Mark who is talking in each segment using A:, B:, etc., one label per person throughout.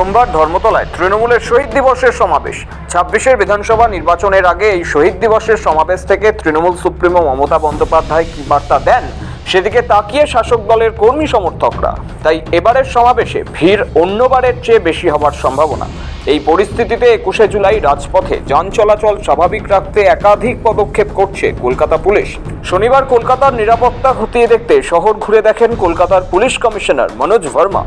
A: সোমবার ধর্মতলায় তৃণমূলের শহীদ দিবসের সমাবেশ। ছাব্বিশের বিধানসভা নির্বাচনের আগে এই শহীদ দিবসের সমাবেশ থেকে তৃণমূল সুপ্রিমো মমতা বন্দ্যোপাধ্যায় কি বার্তা দেন? সেদিকে তাকিয়ে শাসক দলের কর্মী সমর্থকরা। তাই এবারের সমাবেশে ভিড় অন্যবারের চেয়ে বেশি হওয়ার সম্ভাবনা। এই পরিস্থিতিতে একুশে জুলাই রাজপথে যান চলাচল স্বাভাবিক রাখতে একাধিক পদক্ষেপ করছে কলকাতা পুলিশ। শনিবার কলকাতার নিরাপত্তা খতিয়ে দেখতে শহর ঘুরে দেখেন কলকাতার পুলিশ কমিশনার মনোজ ভার্মা।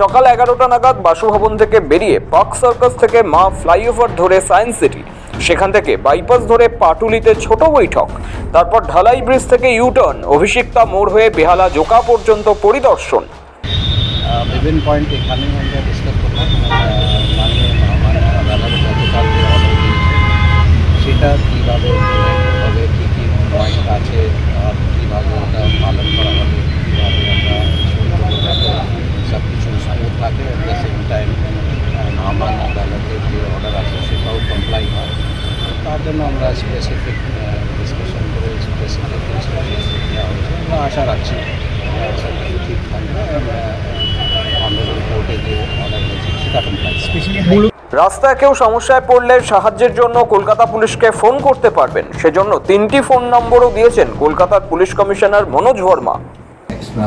A: সকাল এগারোটা নাগাদ বাসভবন থেকে বেরিয়ে পার্ক সার্কাস থেকে মা ফ্লাইওভার ধরে সায়েন্স সিটি। সেখান থেকে বাইপাস ধরে পাটুলিতে ছোট বৈঠক, তারপর ঢালাই ব্রিজ থেকে ইউটার্ন, অভিষিক্তা মোড় হয়ে বেহালা জোকা পর্যন্ত পরিদর্শন।
B: দিয়েছে সেটা কীভাবে কী কী পয়েন্ট আছে আর কীভাবে ওটা পালন করা হবে কীভাবে আমরা সুন্দর যাতে সব কিছু স্মুথ থাকে অ্যাট দ্য সেম টাইম মহামান্য আদালতের যে অর্ডার আছে সেটাও কমপ্লাই হয় তার জন্য আমরা স্পেসিফিক ডিসকাশন করে স্পেসিফিক আমরা আশা রাখছি আহ, সব কিছু ঠিক থাকবে অনারেবল কোর্টে যে অর্ডার হয়েছে সেটা কমপ্লাই
A: রাস্তায় কেউ সমস্যায় পড়লে সাহায্যের জন্য কলকাতা পুলিশকে ফোন করতে পারবেন। সেজন্য তিনটি ফোন নম্বরও দিয়েছেন কলকাতার police commissioner Manoj
C: extra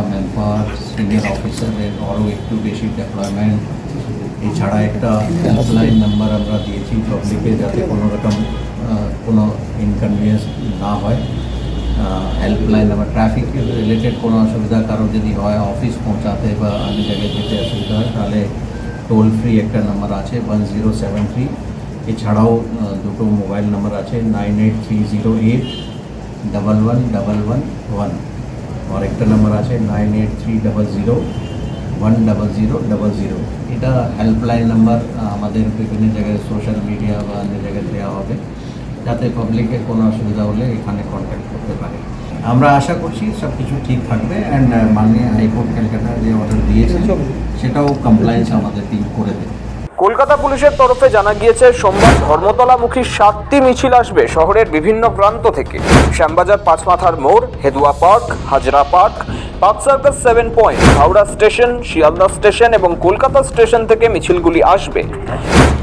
C: senior অফিসারদের আরও একটু বেশি ডেপ্লয়মেন্ট এছাড়া একটা হেল্পলাইন নাম্বার আমরা দিয়েছি পাবলিকে যাতে কোনো রকম কোনো ইনকনভিনিয়েন্স না হয়। হেল্পলাইন নাম্বার ট্রাফিক রিলেটেড কোনো অসুবিধা কারও যদি হয় অফিস পৌঁছাতে বা অন্য জায়গায় যেতে অসুবিধা হয়, তাহলে টোল ফ্রি একটা নাম্বার আছে ওয়ান জিরো সেভেন থ্রি এছাড়াও দুটো মোবাইল নাম্বার আছে nine eight three zero eight double one double one one আর একটা নাম্বার আছে nine eight three double zero one double zero double zero এটা হেল্পলাইন নাম্বার আমাদের বিভিন্ন জায়গায় সোশ্যাল মিডিয়া বা অন্য জায়গায় দেওয়া হবে। যাতে পাবলিকের কোনো অসুবিধা হলে এখানে কন্ট্যাক্ট করতে পারে। আমরা আশা করছি সব কিছু ঠিক থাকবে অ্যান্ড মাননীয় হাইকোর্ট ক্যালকাটা যে অর্ডার দিয়েছে, সেটাও কমপ্লায়েন্স আমাদের টিম করে দেবে।
A: কলকাতা পুলিশের তরফে জানা গিয়েছে, সোমবার ধর্মতলামুখী সাতটি মিছিল আসবে শহরের বিভিন্ন প্রান্ত থেকে। শ্যামবাজার, পাঁচমাথার মোড়, Hedua park, Hazra park park circus seven point Howrah station Sealdah station এবং কলকাতা স্টেশন থেকে মিছিলগুলি আসবে।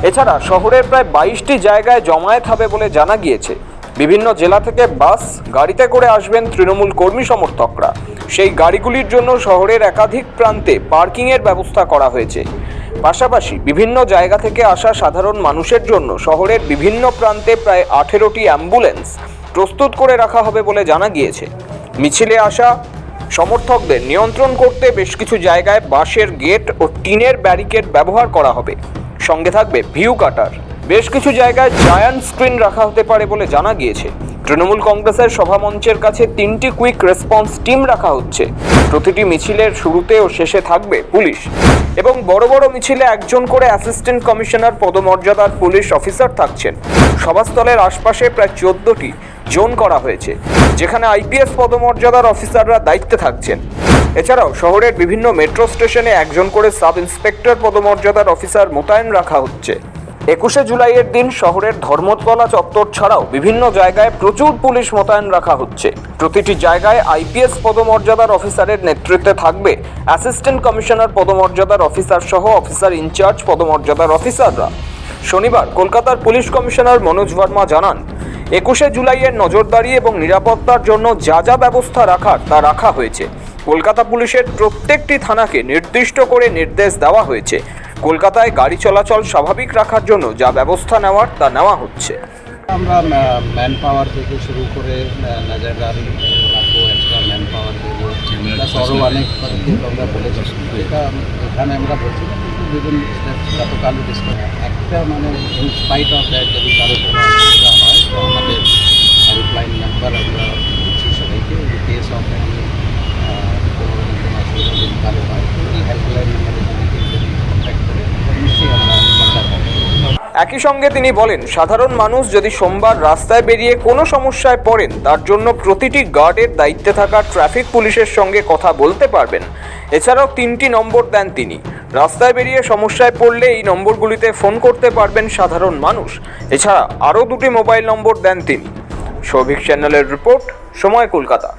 A: এছাড়া শহরের প্রায় বাইশটি জায়গায় জমায়েত হবে বলে জানা গিয়েছে। বিভিন্ন জেলা থেকে বাস গাড়িতে করে আসবেন তৃণমূল কর্মী সমর্থকরা। সেই গাড়িগুলির জন্য শহরের একাধিক প্রান্তে পার্কিংয়ের ব্যবস্থা করা হয়েছে। পাশাপাশি বিভিন্ন জায়গা থেকে আসা সাধারণ মানুষের জন্য শহরের বিভিন্ন প্রান্তে প্রায় আঠেরোটি অ্যাম্বুলেন্স প্রস্তুত করে রাখা হবে বলে জানা গিয়েছে। মিছিলে আসা সমর্থকদের নিয়ন্ত্রণ করতে বেশ কিছু জায়গায় বাঁশের গেট ও টিনের ব্যারিকেড ব্যবহার করা হবে। সঙ্গে থাকবে ভিউ কাটার। বেশ কিছু জায়গায় জায়ান্ট স্ক্রিন রাখা হতে পারে বলে জানা গিয়েছে। তৃণমূল কংগ্রেসের সভামঞ্চের কাছে তিনটি কুইক রেসপন্স টিম রাখা হচ্ছে। প্রতিটি মিছিলের শুরুতে ও শেষে থাকবে পুলিশ। এবং বড় বড় মিছিলে একজন করে অ্যাসিস্ট্যান্ট কমিশনার, পদমর্যাদার পুলিশ অফিসার থাকছেন। সভাস্থলের আশপাশে প্রায় চোদ্দটি জোন করা হয়েছে, যেখানে আইপিএস পদমর্যাদার অফিসাররা দায়িত্বে থাকছেন। এছাড়াও শহরের বিভিন্ন মেট্রো স্টেশনে একজন করে সাব ইন্সপেক্টর পদমর্যাদার অফিসার মোতায়েন রাখা হচ্ছে। একুশে জুলাইয়ের দিন শহরের ধর্মতলা চত্বর ছাড়াও বিভিন্ন জায়গায় প্রচুর পুলিশ মোতায়েন রাখা হচ্ছে। প্রতিটি জায়গায় আইপিএস পদমর্যাদার অফিসারের নেতৃত্বে থাকবে অ্যাসিস্ট্যান্ট কমিশনার পদমর্যাদার অফিসার সহ অফিসার ইনচার্জ পদমর্যাদার অফিসাররা। শনিবার কলকাতার পুলিশ কমিশনার মনোজ ভার্মা জানান, একুশে জুলাইয়ের নজরদারি এবং নিরাপত্তার জন্য যা যা ব্যবস্থা রাখার তা রাখা হয়েছে। কলকাতা পুলিশের প্রত্যেকটি থানাকে নির্দিষ্ট করে নির্দেশ দেওয়া হয়েছে। কলকাতায় গাড়ি চলাচল স্বাভাবিক রাখার জন্য যা ব্যবস্থা নেওয়ার, তা নেওয়া হচ্ছে।
B: আমরা ম্যান পাওয়ার থেকে শুরু করে নজরদারি রাখব এক্সট্রা ম্যান পাওয়ার দেবো প্লাস আরও অনেক আমরা বলেছি। এটা এখানে আমরা বলছি না, কিন্তু বিভিন্ন ডিসকাস একটা মানে ইন স্পাইট অফ দ্যাট যদি কারও কোনো অসুবিধা হয়, তো আমাদের হেল্পলাইন নাম্বার আমরা দিচ্ছি সবাইকে কেস অফ কোনো অসুবিধা যদি কারও হয় তো এই হেল্পলাইন নাম্বারে যদি কেউ যদি কন্ট্যাক্ট করে তো নিশ্চয়ই আমরা কন্ট্যাক্ট করব
A: একই সঙ্গে তিনি বলেন, সাধারণ মানুষ যদি সোমবার রাস্তায় বেরিয়ে কোনো সমস্যায় পড়েন, তার জন্য প্রতিটি গার্ডের দায়িত্বে থাকা ট্রাফিক পুলিশের সঙ্গে কথা বলতে পারবেন। এছাড়াও তিনটি নম্বর দেন তিনি। রাস্তায় বেরিয়ে সমস্যায় পড়লে এই নম্বরগুলিতে ফোন করতে পারবেন সাধারণ মানুষ। এছাড়া আরও দুটি মোবাইল নম্বর দেন তিনি। সৌভিক চ্যানেলের রিপোর্ট, সময় কলকাতা।